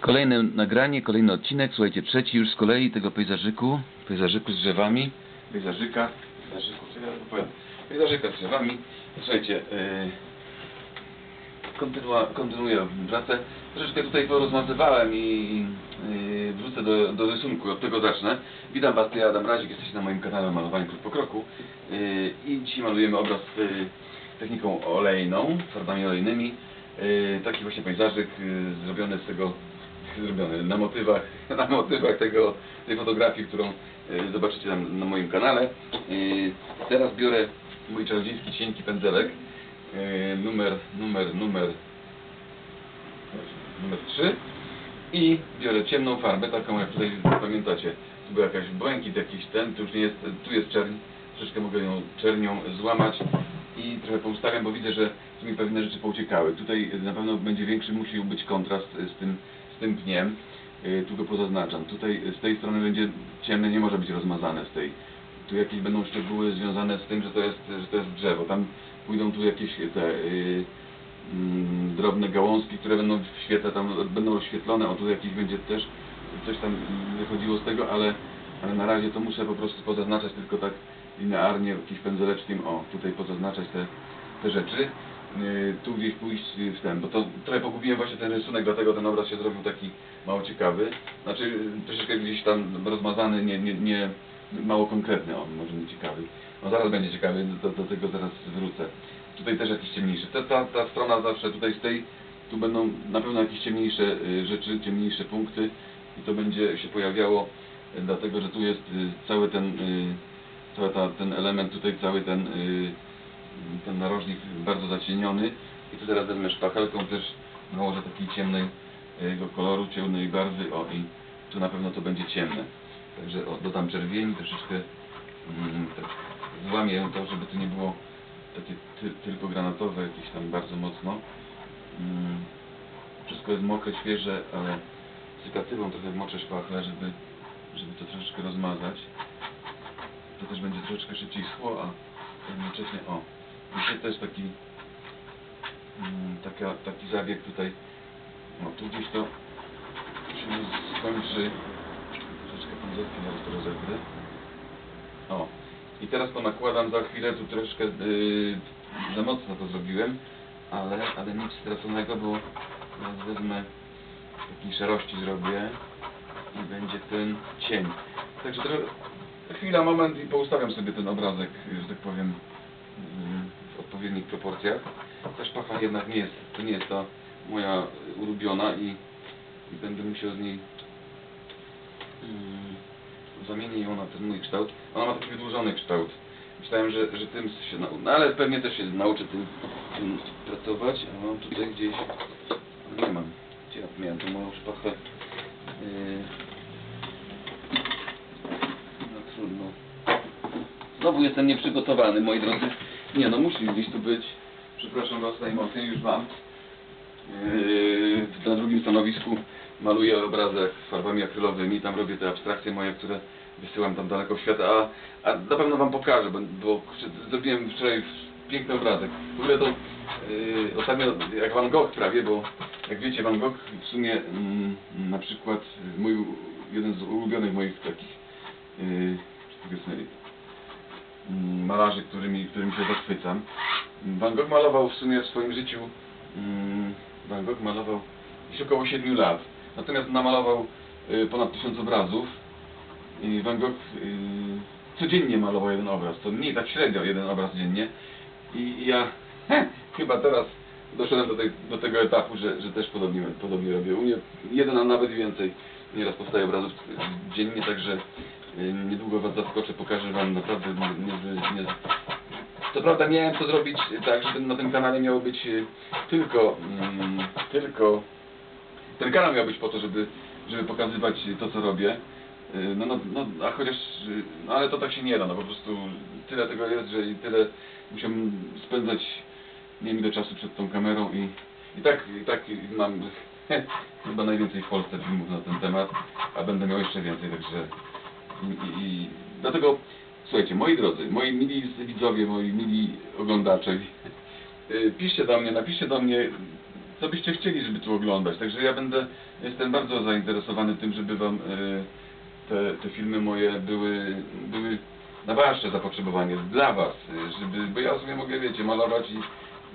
Kolejne nagranie, kolejny odcinek, słuchajcie, trzeci już z kolei tego pejzażyku, pejzażyku z drzewami, pejzażyka, pejzażyku, co ja pejzażyka z drzewami. Słuchajcie, yy, kontynuua, kontynuuję pracę. Troszeczkę tutaj porozmazywałem i yy, wrócę do, do rysunku, od tego zacznę. Witam Was, ja Adam Razik, jesteście na moim kanale Malowanie Krok po Kroku yy, i dzisiaj malujemy obraz yy, techniką olejną, farbami olejnymi. Yy, taki właśnie pejzażyk yy, zrobiony z tego zrobiony na motywach, na motywach tego, tej fotografii, którą e, zobaczycie tam na moim kanale. E, teraz biorę mój czarodziejski cienki pędzelek, e, numer, numer, numer, numer 3 i biorę ciemną farbę, taką jak tutaj pamiętacie. Tu był jakaś błękit, jakiś ten, tu już nie jest, tu jest czerń, troszeczkę mogę ją czernią złamać i trochę poustawiam, bo widzę, że tu mi pewne rzeczy pouciekały. Tutaj na pewno będzie większy, musi być kontrast z tym, tym pniem. Tu go pozaznaczam. Tutaj z tej strony będzie ciemne, nie może być rozmazane z tej. Tu jakieś będą szczegóły związane z tym, że to jest, że to jest drzewo. Tam pójdą tu jakieś te yy, drobne gałązki, które będą w świetle, tam będą oświetlone. O tu jakiś będzie też coś tam wychodziło z tego, ale, ale na razie to muszę po prostu pozaznaczać tylko tak linearnie jakimś pędzeleczkiem. O, tutaj pozaznaczać te, te rzeczy. Yy, tu gdzieś pójść w ten, bo to trochę pogubiłem właśnie ten rysunek, dlatego ten obraz się zrobił taki mało ciekawy. Znaczy yy, troszeczkę gdzieś tam rozmazany, nie, nie, nie mało konkretny, on może nie ciekawy. No zaraz będzie ciekawy, do, do tego zaraz wrócę. Tutaj też jakiś ciemniejszy. Ta, ta, ta strona zawsze tutaj z tej, tu będą na pewno jakieś ciemniejsze yy, rzeczy, ciemniejsze punkty i to będzie się pojawiało, dlatego że tu jest cały ten, cały ta, ten element, tutaj cały ten ten narożnik bardzo zacieniony i tu teraz wezmę szpachelką też nałożę takiej ciemnego koloru, ciemnej barwy, o i tu na pewno to będzie ciemne. Także o, dodam czerwieni, troszeczkę mm, tak złamię to, żeby to nie było takie ty, tylko granatowe, jakieś tam bardzo mocno. Mm, wszystko jest mokre, świeże, ale cykatywą trochę moczę szpachlę, żeby, żeby to troszeczkę rozmazać. To też będzie troszeczkę szybciej schło, a jednocześnie o, Dzisiaj też taki mm, taka, taki zabieg tutaj? No tu gdzieś to się skończy. Troszeczkę pędzelki teraz to rozegrę o i teraz to nakładam za chwilę tu troszkę yy, za mocno to zrobiłem ale, ale nic straconego bo teraz wezmę takiej szarości zrobię i będzie ten cień. Także trochę chwila, moment i poustawiam sobie ten obrazek, że tak powiem. W odpowiednich proporcjach. Ta szpacha jednak nie jest, to nie jest ta moja ulubiona i, i będę musiał z niej mm, zamienię ją na ten mój kształt. Ona ma taki wydłużony kształt. Myślałem, że, że tym się nauczę, no ale pewnie też się nauczę tym, tym pracować, a mam tutaj gdzieś, nie mam, gdzie ja miałem tą moją szpachę. Yy, no trudno. Znowu jestem nieprzygotowany, moi drodzy. Nie no, musi gdzieś tu być. Przepraszam Was najmocniej, już mam. Yy, na drugim stanowisku maluję obrazek farbami akrylowymi. Tam robię te abstrakcje moje, które wysyłam tam daleko w świat. A, a na pewno Wam pokażę, bo, bo zrobiłem wczoraj piękny obrazek. W ogóle to yy, ostatnio jak Van Gogh prawie, bo jak wiecie Van Gogh w sumie mm, na przykład mój, jeden z ulubionych moich takich yy, malarzy, którymi, którymi się zachwycam. Van Gogh malował w sumie w swoim życiu, mm, Van Gogh malował gdzieś około 7 lat. Natomiast namalował y, ponad tysiąc obrazów. I Van Gogh y, codziennie malował jeden obraz. To mniej tak średnio jeden obraz dziennie. I, ja chyba teraz doszedłem do, tej, do tego etapu, że, że też podobnie, podobnie robię. U mnie jeden, a nawet więcej nieraz powstaje obrazów dziennie, także niedługo Was zaskoczę, pokażę Wam naprawdę niezły, nie, co prawda miałem to zrobić tak, że ten- na tym kanale miało być y, tylko, mm, tylko, ten kanał miał być po to, żeby, żeby pokazywać to, co robię. Y, No, no, no, a chociaż, y, no ale to tak się nie da, no po prostu tyle tego jest, że i tyle musiałem spędzać nie wiem czasu przed tą kamerą i, i tak, i tak mam chyba najwięcej w Polsce filmów na ten temat, a będę miał jeszcze więcej, także i, i, dlatego słuchajcie, moi drodzy, moi mili widzowie, moi mili oglądacze, y, piszcie do mnie, napiszcie do mnie, co byście chcieli, żeby tu oglądać. Także ja będę, jestem bardzo zainteresowany tym, żeby wam e, te, te filmy moje były, były na wasze zapotrzebowanie, dla was, e, żeby, bo ja sobie mogę, wiecie, malować i,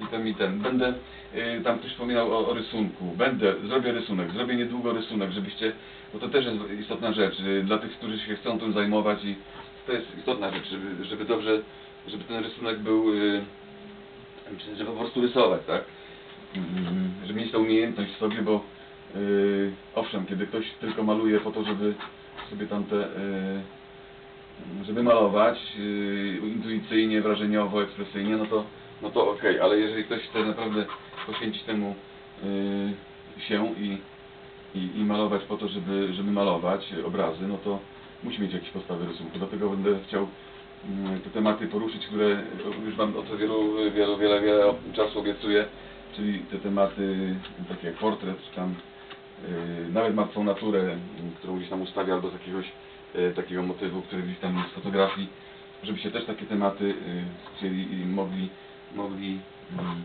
i ten, i ten. Będę, e, tam ktoś wspominał o, o rysunku, będę, zrobię rysunek, zrobię niedługo rysunek, żebyście, bo to też jest istotna rzecz e, dla tych, którzy się chcą tym zajmować i to jest istotna rzecz, żeby, żeby dobrze, żeby ten rysunek był, e, żeby po prostu rysować, tak? Mm, żeby mieć tę umiejętność w sobie, bo yy, owszem, kiedy ktoś tylko maluje po to, żeby sobie tamte, żeby malować yy, intuicyjnie, wrażeniowo, ekspresyjnie, no to, no to okej, ale jeżeli ktoś chce naprawdę poświęcić temu yy, się i, i, i malować po to, żeby, żeby malować obrazy, no to musi mieć jakieś podstawy rysunku, dlatego będę chciał mm, te tematy poruszyć, które już Wam od wielu, wielu, wiele, wiele czasu obiecuję, czyli te tematy takie jak portret, czy tam yy, nawet martwą naturę, y, którą gdzieś tam ustawia albo z jakiegoś y, takiego motywu, który gdzieś tam z fotografii, żebyście też takie tematy y, chcieli i mogli, mogli mm,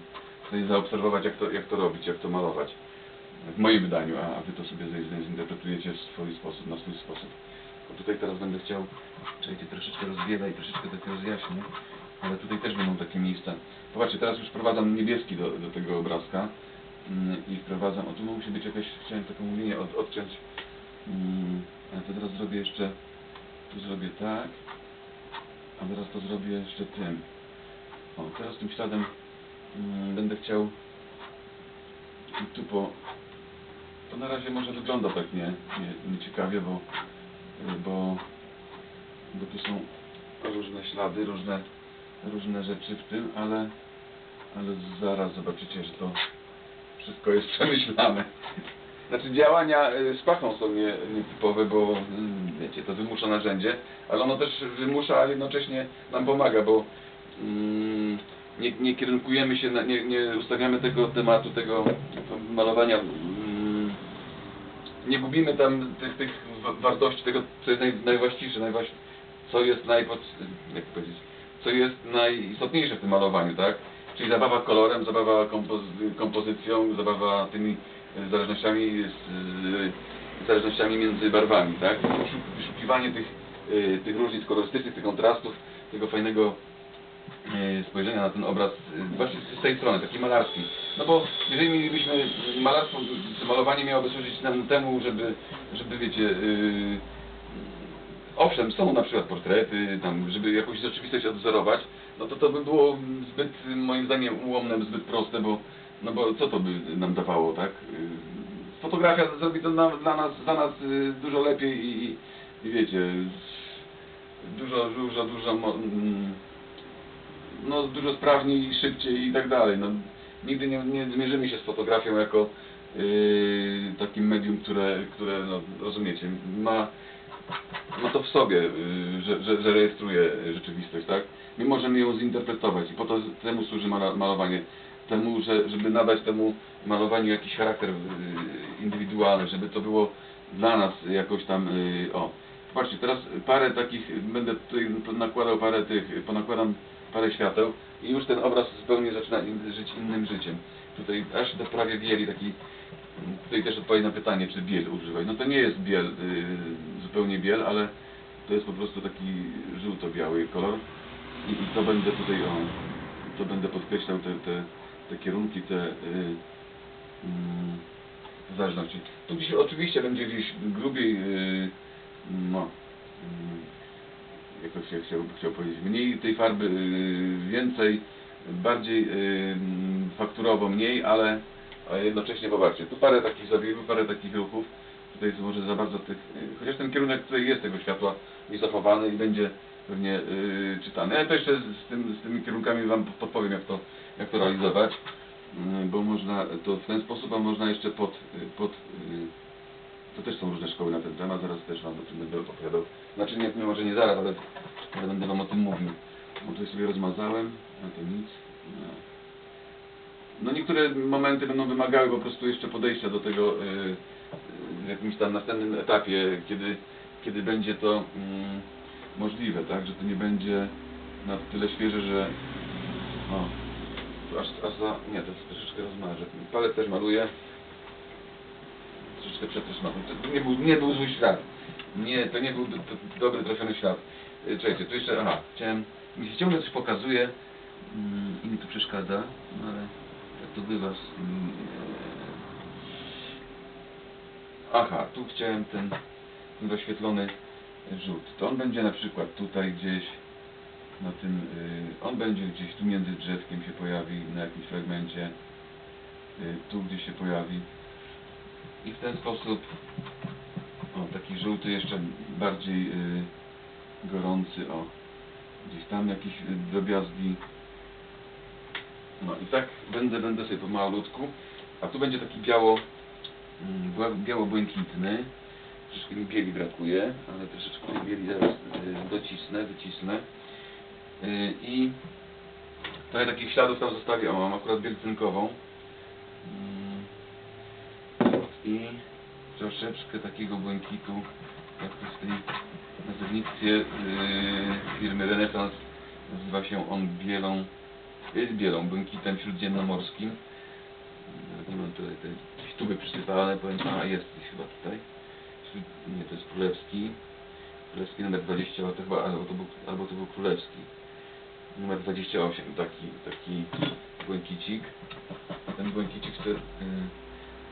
sobie zaobserwować jak to, jak to robić, jak to malować. W moim wydaniu, a Wy to sobie zinterpretujecie w swój sposób, na swój sposób. Bo tutaj teraz będę chciał, czekajcie, troszeczkę rozwiewę i troszeczkę tak rozjaśnię, ale tutaj też będą takie miejsca. Popatrzcie, teraz już wprowadzam niebieski do, do tego obrazka mm, i wprowadzam, o tu musi być jakaś, chciałem taką linię od, odciąć, mm, ale to teraz zrobię jeszcze, tu zrobię tak, a teraz to zrobię jeszcze tym. O, teraz tym śladem mm, będę chciał tu po, to na razie może wygląda tak nie, nie, nieciekawie, bo, bo, bo tu są różne ślady, różne, różne rzeczy w tym, ale, ale zaraz zobaczycie, że to wszystko jest przemyślane. Znaczy działania y, z pachą są nie, nietypowe, bo mm, wiecie, to wymusza narzędzie, ale ono też wymusza, a jednocześnie nam pomaga, bo mm, nie, nie kierunkujemy się, na, nie, nie ustawiamy tego tematu, tego malowania, mm, nie gubimy tam tych, tych wa- wartości, tego co jest naj, najwłaściwsze, co jest najpod, jak powiedzieć, co jest najistotniejsze w tym malowaniu, tak? Czyli zabawa kolorem, zabawa kompoz, kompozycją, zabawa tymi zależnościami, z, zależnościami między barwami, tak? Wyszuk- Wyszukiwanie tych, e, tych różnic kolorystycznych, tych kontrastów, tego fajnego spojrzenia na ten obraz e, właśnie z tej strony, taki malarski. No bo jeżeli mielibyśmy malarstwo, czy malowanie miałoby służyć nam temu, żeby, żeby wiecie, yy, owszem, są na przykład portrety, tam, żeby jakąś rzeczywistość odwzorować, no to to by było zbyt, moim zdaniem, ułomne, zbyt proste, bo, no bo co to by nam dawało, tak? Fotografia zrobi to na, dla nas, za nas dużo lepiej i, i, wiecie, dużo, dużo, dużo, mm, no dużo sprawniej, szybciej i tak dalej. No, nigdy nie, nie zmierzymy się z fotografią jako yy, takim medium, które, które no, rozumiecie, ma, ma to w sobie, yy, że, że, że rejestruje rzeczywistość, tak? My możemy ją zinterpretować i po to temu służy malowanie. Temu, że, żeby nadać temu malowaniu jakiś charakter yy, indywidualny, żeby to było dla nas jakoś tam, yy, o. Patrzcie, teraz parę takich, będę tutaj nakładał parę tych, ponakładam parę świateł i już ten obraz zupełnie zaczyna żyć innym życiem. Tutaj aż do prawie bieli taki, tutaj też odpowiedź na pytanie, czy biel używać. No to nie jest biel, y, zupełnie biel, ale to jest po prostu taki żółto-biały kolor i, i to będę tutaj, o, to będę podkreślał te, te, te kierunki, te y, mm, zależności. Tu gdzieś oczywiście będzie gdzieś grubiej, y, no, mm, jak to się chciał, chciał powiedzieć, mniej tej farby, y, więcej, bardziej y, fakturowo mniej, ale, jednocześnie popatrzcie, tu parę takich zabiegów, parę takich ruchów, tutaj jest może za bardzo tych, y, chociaż ten kierunek tutaj jest tego światła i zachowany i będzie pewnie czytany. Ja to jeszcze z, tym, z tymi kierunkami Wam podpowiem jak to, jak to realizować, y, bo można to w ten sposób, a można jeszcze pod, pod to też są różne szkoły na ten temat, zaraz też Wam o tym będę opowiadał. Znaczy nie, nie może nie zaraz, ale, ale będę Wam o tym mówił. Bo tutaj sobie rozmazałem, a to nic. No. no niektóre momenty będą wymagały po prostu jeszcze podejścia do tego y, y, w jakimś tam następnym etapie, kiedy, kiedy będzie to mm, możliwe, tak? Że to nie będzie na tyle świeże, że o, aż, aż za... Nie, to jest troszeczkę rozmarzę. Palec też maluję. Troszeczkę mam. To nie był, nie był zły ślad. Nie, to nie był do, do, dobry, trafiony ślad. Y, Czekajcie, tu jeszcze, aha, chciałem... Mi się ciągle coś pokazuje mm, i mi to przeszkadza, no ale tak to bywa z tymi... E... Aha, tu chciałem ten, ten rozświetlony rzut. To on będzie na przykład tutaj gdzieś na tym, y, on będzie gdzieś tu między drzewkiem się pojawi na jakimś fragmencie, tu gdzieś się pojawi i w ten sposób o, taki żółty jeszcze bardziej y, gorący, o gdzieś tam jakieś y, drobiazgi. No i tak będę, będę sobie pomalutku. A tu będzie taki biało mm, bła- biało-błękitny. Troszeczkę mi bieli brakuje ale troszeczkę tej bieli zaraz y, docisnę, wycisnę. I trochę takich śladów tam zostawię, o mam akurat biel cynkową Mm, i troszeczkę takiego błękitu jak to w tej nazewnictwie yy, firmy Renesans. Nazywa się on bielą jest bielą, błękitem śródziemnomorskim. Nie mam tutaj tej tuby przysypane, powiem, a jest chyba tutaj. Nie, to jest królewski. Królewski numer 20, ale to chyba, albo to był, albo to był królewski. Numer 28, taki, taki błękicik. Ten błękicik chcę y,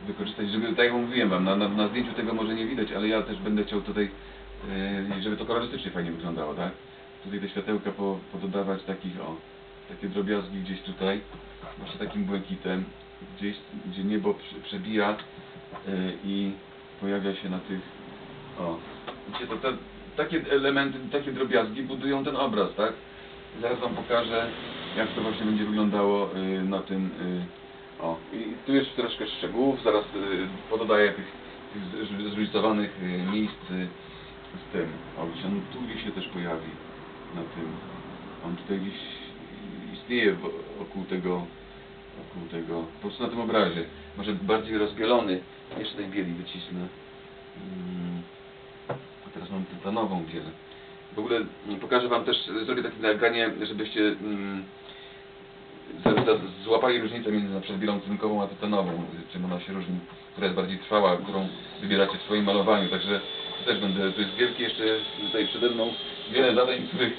wykorzystać, żeby, tak jak mówiłem wam, na, na, na zdjęciu tego może nie widać, ale ja też będę chciał tutaj, y, żeby to kolorystycznie fajnie wyglądało, tak? Tutaj te światełka po, pododawać takich, o, takie drobiazgi gdzieś tutaj, właśnie takim błękitem, gdzieś, gdzie niebo prze- przebija y, i pojawia się na tych, o, widzicie, to te, takie elementy, takie drobiazgi budują ten obraz, tak? Zaraz wam pokażę, jak to właśnie będzie wyglądało y, na tym, y, o, i tu jest troszkę szczegółów, zaraz y, pododaję tych, tych zróżnicowanych y, miejsc y, z tym. O, on tu gdzieś się też pojawi na tym. On tutaj gdzieś istnieje wokół tego, wokół tego, po prostu na tym obrazie. Może bardziej rozbielony, jeszcze tej bieli wycisnę. Mm, a teraz mam tytanową bielę. W ogóle mm, pokażę Wam też, zrobię takie nagranie, żebyście mm, złapali różnicę między na przykład cynkową a tytanową, czym ona się różni, która jest bardziej trwała, którą wybieracie w swoim malowaniu, także też będę, to jest wielkie jeszcze tutaj przede mną wiele zadań, których,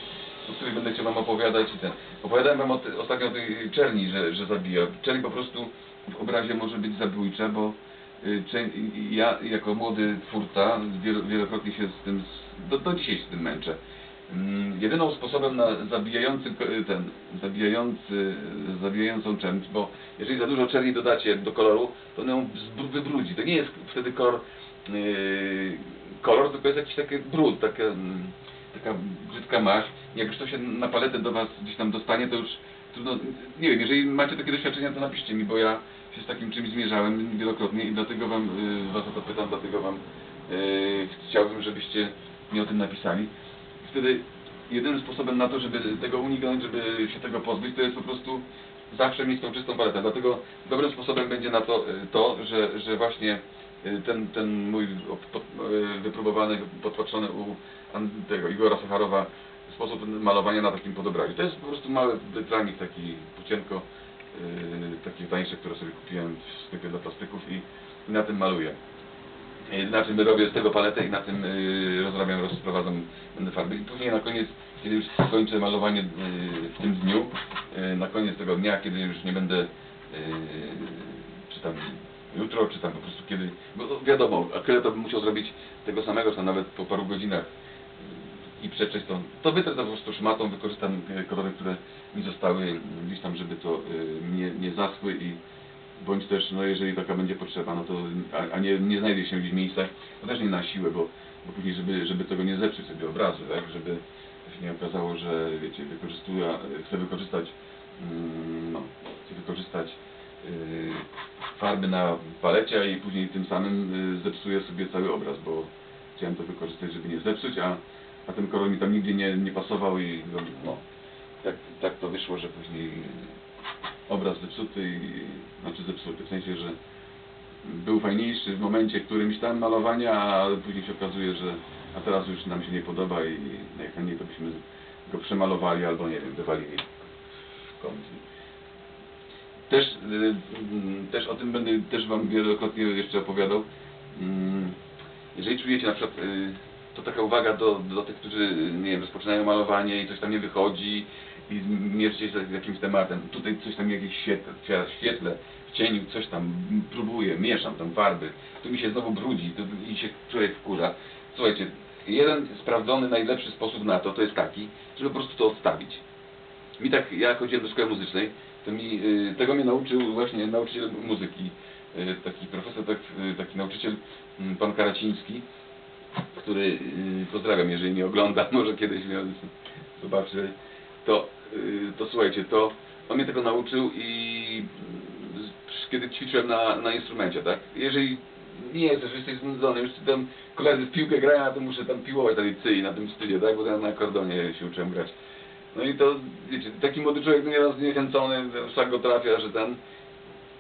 o których będę chciał Wam opowiadać i ten. Opowiadałem Wam o ostatnio o tej czerni, że, że zabija. Czerń po prostu w obrazie może być zabójcza, bo y, ja jako młody twórca wielo, wielokrotnie się z tym, do, do dzisiaj się z tym męczę. Mm, Jedyną sposobem na zabijający ko- ten, zabijający, zabijającą czerń, bo jeżeli za dużo czerni dodacie do koloru, to on ją wybrudzi. To nie jest wtedy kolor, yy, kolor tylko jest jakiś taki brud, taka, mm, taka brzydka maź. Jak już to się na paletę do Was gdzieś tam dostanie, to już trudno, nie wiem, jeżeli macie takie doświadczenia, to napiszcie mi, bo ja się z takim czymś zmierzałem wielokrotnie i dlatego Wam, yy, Was o to pytam, dlatego Wam yy, chciałbym, żebyście mi o tym napisali wtedy jedynym sposobem na to, żeby tego uniknąć, żeby się tego pozbyć, to jest po prostu zawsze mieć tą czystą paletę. Dlatego dobrym sposobem będzie na to, y, to że, że właśnie y, ten, ten mój y, wypróbowany, podpatrzony u tego Igora Sacharowa sposób malowania na takim podobrazie. To jest po prostu mały wytranik taki płócienko, yy, takie tańsze, które sobie kupiłem w sklepie dla plastyków i, i na tym maluję. Yy, Na czym robię z tego paletę i na tym yy, rozrabiam, rozprowadzam farby. I później na koniec, kiedy już skończę malowanie yy, w tym dniu, na koniec tego dnia, kiedy już nie będę, czy tam jutro, czy tam po prostu kiedy, bo wiadomo, akrylet to bym musiał zrobić tego samego, czy nawet po paru godzinach i przetrzeć to, to wytrę to po prostu szmatą, wykorzystam kolory, które mi zostały gdzieś tam, żeby to nie, nie zaschły i bądź też, no jeżeli taka będzie potrzeba, no to, a, a nie, nie znajdzie się gdzieś miejsca, to też nie na siłę, bo, bo później, żeby, żeby tego nie zepsuć sobie obrazu, tak, żeby się nie okazało, że wiecie, wykorzystuję, chcę wykorzystać, mm, no, chcę wykorzystać yy, farby na palecie, i później tym samym yy, zepsuję sobie cały obraz, bo chciałem to wykorzystać, żeby nie zepsuć, a, a ten kolor mi tam nigdzie nie, nie pasował i no, no tak, tak to wyszło, że później obraz zepsuty, i, znaczy zepsuty, w sensie, że był fajniejszy w momencie którymś tam malowania, a później się okazuje, że a teraz już nam się nie podoba i najchętniej to byśmy go przemalowali albo nie wiem, wywalili w kąt. Też, y, też o tym będę też Wam wielokrotnie jeszcze opowiadał. Mm, Jeżeli czujecie na przykład, y, to taka uwaga do, do tych, którzy, nie wiem, rozpoczynają malowanie i coś tam nie wychodzi i mierzycie się z jakimś tematem. Tutaj coś tam jakieś świetle, w świetle, w cieniu, coś tam próbuję, mieszam tam farby, tu mi się znowu brudzi to, i się człowiek wkurza. Słuchajcie, jeden sprawdzony, najlepszy sposób na to, to jest taki, żeby po prostu to odstawić. Mi tak, ja chodziłem do szkoły muzycznej, to mi, y, tego mnie nauczył właśnie nauczyciel muzyki, y, taki profesor, tak, y, taki nauczyciel, y, pan Karaciński, który, y, pozdrawiam, jeżeli nie ogląda, może kiedyś mnie zobaczy, to, y, to słuchajcie, to on mnie tego nauczył i kiedy ćwiczyłem na, na instrumencie, tak, jeżeli nie jesteś, jesteś znudzony, już tam koledzy w piłkę grają, to muszę tam piłować na tej na tym stydzie, tak, bo ja na akordonie się uczyłem grać. No i to, wiecie, taki młody człowiek nieraz zniechęcony, szlak go trafia, że ten,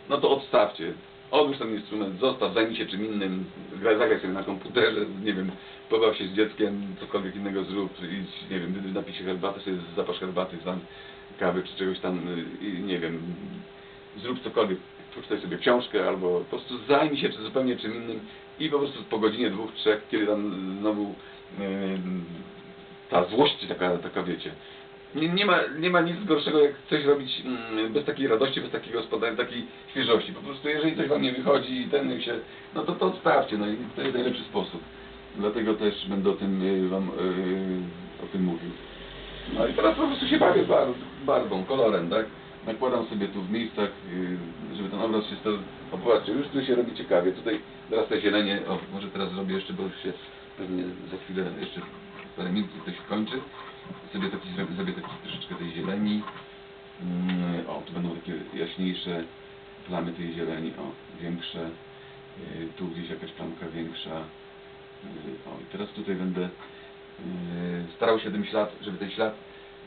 no to odstawcie. Odłóż ten instrument, zostaw, zajmij się czym innym, graj, zagraj sobie na komputerze, nie wiem, pobaw się z dzieckiem, cokolwiek innego zrób, idź, nie wiem, napij się herbaty, sobie zapasz herbaty, tam kawy czy czegoś tam, y, nie wiem, zrób cokolwiek, przeczytaj sobie książkę albo po prostu zajmij się zupełnie czym innym i po prostu po godzinie, dwóch, trzech, kiedy tam znowu yy, ta złość taka, taka wiecie, nie, nie, ma, nie ma nic gorszego jak coś robić mm, bez takiej radości, bez takiego spodania, takiej świeżości. Po prostu jeżeli coś wam nie wychodzi i ten się, no to to odstawcie, no i to jest najlepszy sposób. Dlatego też będę o tym y, wam y, o tym mówił. No i teraz po prostu się bawię bar, barwą, kolorem, tak? Nakładam sobie tu w miejscach, y, żeby ten obraz się stał... O, popatrzcie, już tu się robi ciekawie. Tutaj teraz te zielenie, o, może teraz zrobię jeszcze, bo już się pewnie za chwilę, jeszcze parę minut to się kończy. Sobie taki, zrobię, zrobię taki troszeczkę tej zieleni. Mm, O, tu będą takie jaśniejsze plamy tej zieleni, o, większe. Y, Tu gdzieś jakaś plamka większa. Y, O, i teraz tutaj będę y, starał się ten ślad, żeby ten ślad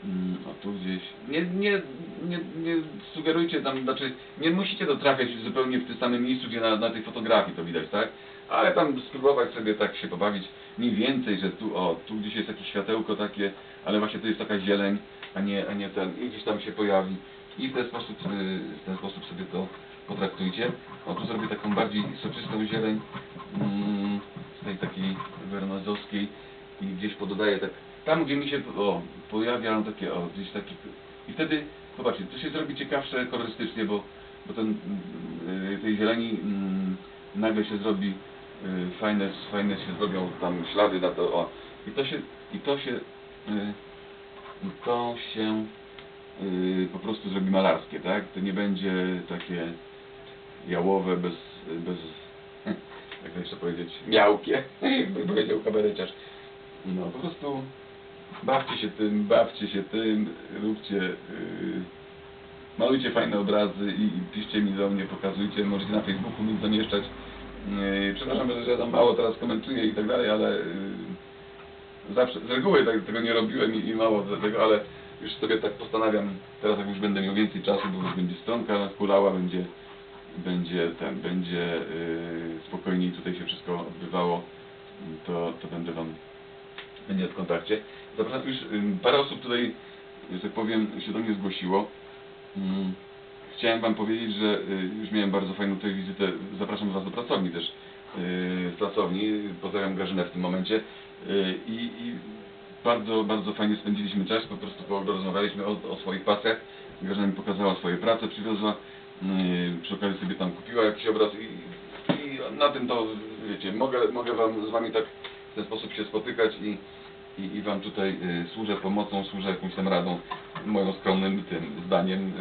mm, o tu gdzieś. Nie, nie, nie, nie sugerujcie tam, znaczy nie musicie to trafiać zupełnie w tym samym miejscu, gdzie na, na tej fotografii to widać, tak? Ale tam spróbować sobie tak się pobawić mniej więcej, że tu, o, tu gdzieś jest jakieś światełko takie, ale właśnie tu jest taka zieleń, a nie, a nie ten, i gdzieś tam się pojawi. I w ten sposób, y, w ten sposób sobie to potraktujcie. O, tu zrobię taką bardziej soczystą zieleń, mm, z tej takiej wernazowskiej i gdzieś pododaję tak, tam gdzie mi się, o, pojawiają takie, o, gdzieś takie, i wtedy, zobaczcie, to się zrobi ciekawsze kolorystycznie, bo, bo ten, y, tej zieleni mm, nagle się zrobi fajne, fajne się zrobią tam ślady na to, o, i to się, i to się, y, to się y, po prostu zrobi malarskie, tak? To nie będzie takie jałowe, bez, bez jak to jeszcze powiedzieć, miałkie, jakby powiedział kabareciarz. No, po prostu bawcie się tym, bawcie się tym, róbcie, malujcie fajne obrazy i, i piszcie mi do mnie, pokazujcie, możecie na Facebooku mi zamieszczać. Yy, przepraszam, że ja tam mało teraz komentuję i tak dalej, ale yy, zawsze, z reguły tak, tego nie robiłem i, i mało tego, ale już sobie tak postanawiam, teraz jak już będę miał więcej czasu, bo już będzie stronka hulała, będzie będzie ten, będzie yy, spokojniej tutaj się wszystko odbywało, to, to będę Wam będzie w kontakcie. Zapraszam już, ym, parę osób tutaj, że tak powiem, się do mnie zgłosiło. Ym, Chciałem Wam powiedzieć, że y, już miałem bardzo fajną tutaj wizytę, zapraszam Was do pracowni też, y, z pracowni, pozdrawiam Grażynę w tym momencie. Y, i, i bardzo, bardzo fajnie spędziliśmy czas, po prostu porozmawialiśmy o, o swoich pasjach. Grażyna mi pokazała swoje prace, przywiozła, przy okazji sobie tam kupiła jakiś obraz i, i na tym to, wiecie, mogę, mogę wam, z Wami tak w ten sposób się spotykać i, i, i Wam tutaj yy, służę pomocą, służę jakąś tam radą, moją skromnym tym zdaniem.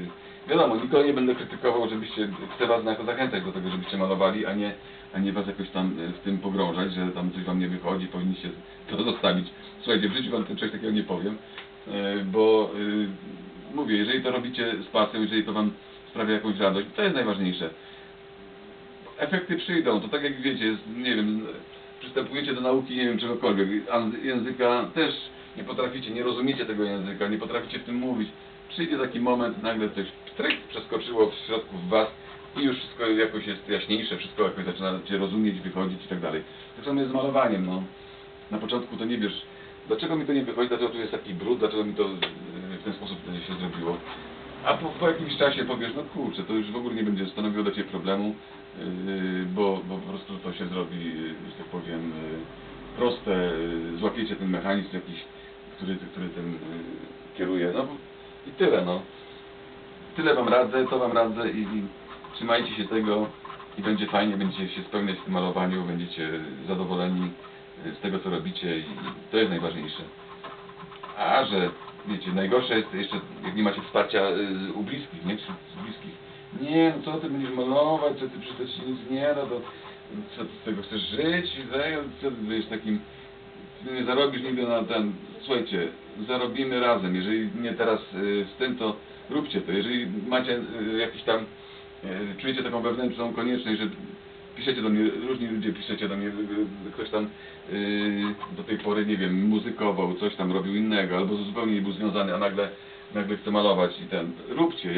Yy, wiadomo, nikogo nie będę krytykował, żebyście, chcę Was na- zachęcać do tego, żebyście malowali, a nie, a nie Was jakoś tam w tym pogrążać, że tam coś Wam nie wychodzi, powinniście to zostawić. Słuchajcie, w życiu Wam czegoś takiego nie powiem, yy, bo yy, mówię, jeżeli to robicie z pasją, jeżeli to Wam sprawia jakąś radość, to jest najważniejsze. Efekty przyjdą, to tak jak wiecie, jest, nie wiem, przystępujecie do nauki, nie wiem, czegokolwiek, języka też nie potraficie, nie rozumiecie tego języka, nie potraficie w tym mówić. Przyjdzie taki moment, nagle coś pstryk przeskoczyło w środku w Was i już wszystko jakoś jest jaśniejsze, wszystko jakoś zaczynacie rozumieć, wychodzić i tak dalej. Tak samo jest z malowaniem, no. Na początku to nie wiesz, dlaczego mi to nie wychodzi, dlaczego tu jest taki brud, dlaczego mi to yy, w ten sposób się zrobiło. A po, po jakimś czasie powiesz, no kurczę, to już w ogóle nie będzie stanowiło dla Ciebie problemu, yy, bo, bo po prostu to się zrobi, yy, że tak powiem, yy, proste, yy, złapiecie ten mechanizm jakiś, który, który tym yy, kieruje, no i tyle, no. Tyle Wam radzę, to Wam radzę i, i trzymajcie się tego i będzie fajnie, będziecie się spełniać w tym malowaniu, będziecie zadowoleni yy, z tego, co robicie i to jest najważniejsze. A, że wiecie, najgorsze jest jeszcze, jak nie macie wsparcia y, u bliskich, nie? Z bliskich. Nie, no co ty będziesz malować, co ty przecież ci nic nie da, to co ty z tego chcesz żyć, co ty będziesz takim, ty nie zarobisz nigdy na ten, słuchajcie, zarobimy razem, jeżeli nie teraz y, z tym, to róbcie to, jeżeli macie y, jakiś tam, y, czujecie taką wewnętrzną konieczność, że piszecie do mnie, różni ludzie piszecie do mnie, ktoś tam do tej pory, nie wiem, muzykował, coś tam robił innego, albo zupełnie nie był związany, a nagle, nagle chce malować i ten, róbcie.